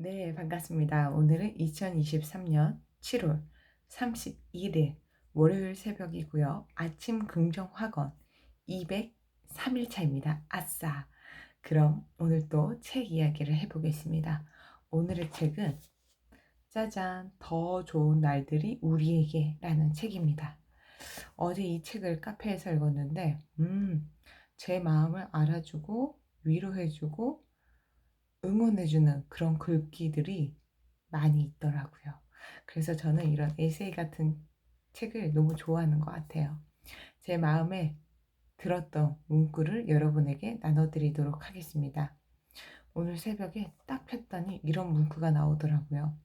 네, 반갑습니다. 오늘은 2023년 7월 31일 월요일 새벽이고요. 아침 긍정 학원 203일차입니다. 아싸! 그럼 오늘 또 책 이야기를 해보겠습니다. 오늘의 책은 짜잔, 더 좋은 날들이 우리에게 라는 책입니다. 어제 이 책을 카페에서 읽었는데, 음, 제 마음을 알아주고 위로해주고 응원해주는 그런 글귀들이 많이 있더라고요. 그래서 저는 이런 에세이 같은 책을 너무 좋아하는 것 같아요. 제 마음에 들었던 문구를 여러분에게 나눠드리도록 하겠습니다. 오늘 새벽에 딱 폈더니 이런 문구가 나오더라고요.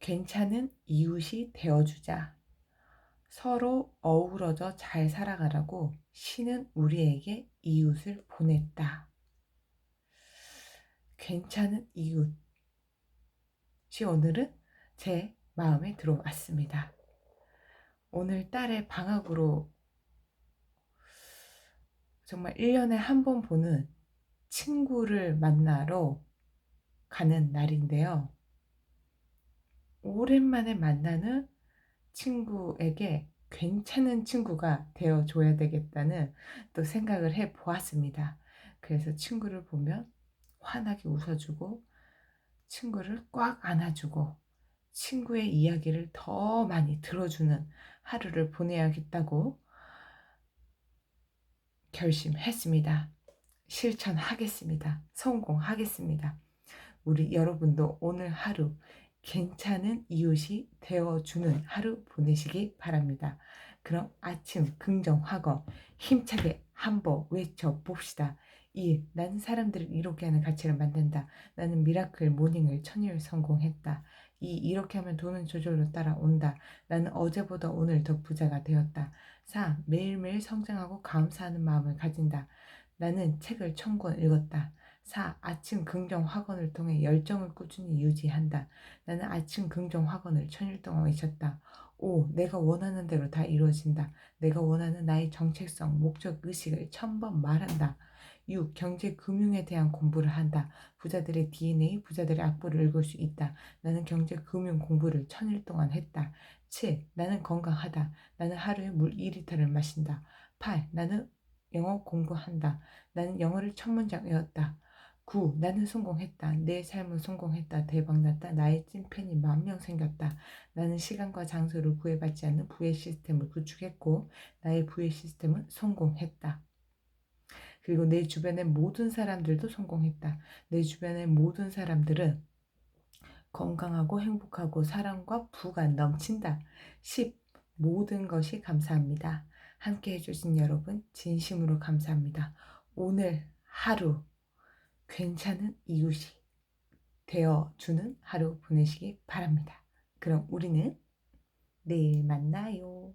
괜찮은 이웃이 되어주자. 서로 어우러져 잘 살아가라고 신은 우리에게 이웃을 보냈다. 괜찮은 이웃이 오늘은 제 마음에 들어왔습니다. 오늘 딸의 방학으로 정말 1년에 한 번 보는 친구를 만나러 가는 날인데요. 오랜만에 만나는 친구에게 괜찮은 친구가 되어줘야 되겠다는 또 생각을 해 보았습니다. 그래서 친구를 보면 환하게 웃어주고 친구를 꽉 안아주고 친구의 이야기를 더 많이 들어주는 하루를 보내야겠다고 결심했습니다. 실천하겠습니다. 성공하겠습니다. 우리 여러분도 오늘 하루 괜찮은 이웃이 되어주는 하루 보내시기 바랍니다. 그럼 아침 긍정학어 힘차게 한번 외쳐봅시다. 2. 나는 사람들을 이롭게 하는 가치를 만든다. 나는 미라클 모닝을 천일 성공했다. 2. 이렇게 하면 돈은 저절로 따라온다. 나는 어제보다 오늘 더 부자가 되었다. 4. 매일매일 성장하고 감사하는 마음을 가진다. 나는 책을 천권 읽었다. 4. 아침 긍정 학원을 통해 열정을 꾸준히 유지한다. 나는 아침 긍정 학원을 천일 동안 외쳤다. 5. 내가 원하는 대로 다 이루어진다. 내가 원하는 나의 정체성, 목적, 의식을 천번 말한다. 6. 경제 금융에 대한 공부를 한다. 부자들의 DNA, 부자들의 악보를 읽을 수 있다. 나는 경제 금융 공부를 천일 동안 했다. 7. 나는 건강하다. 나는 하루에 물 2리터를 마신다. 8. 나는 영어 공부한다. 나는 영어를 첫 문장 외웠다. 9. 나는 성공했다. 내 삶은 성공했다. 대박났다. 나의 찐팬이 만 명 생겼다. 나는 시간과 장소를 구애받지 않는 부의 시스템을 구축했고 나의 부의 시스템은 성공했다. 그리고 내 주변의 모든 사람들도 성공했다. 내 주변의 모든 사람들은 건강하고 행복하고 사랑과 부가 넘친다. 10. 모든 것이 감사합니다. 함께 해주신 여러분, 진심으로 감사합니다. 오늘 하루 괜찮은 이웃이 되어주는 하루 보내시기 바랍니다. 그럼 우리는 내일 만나요.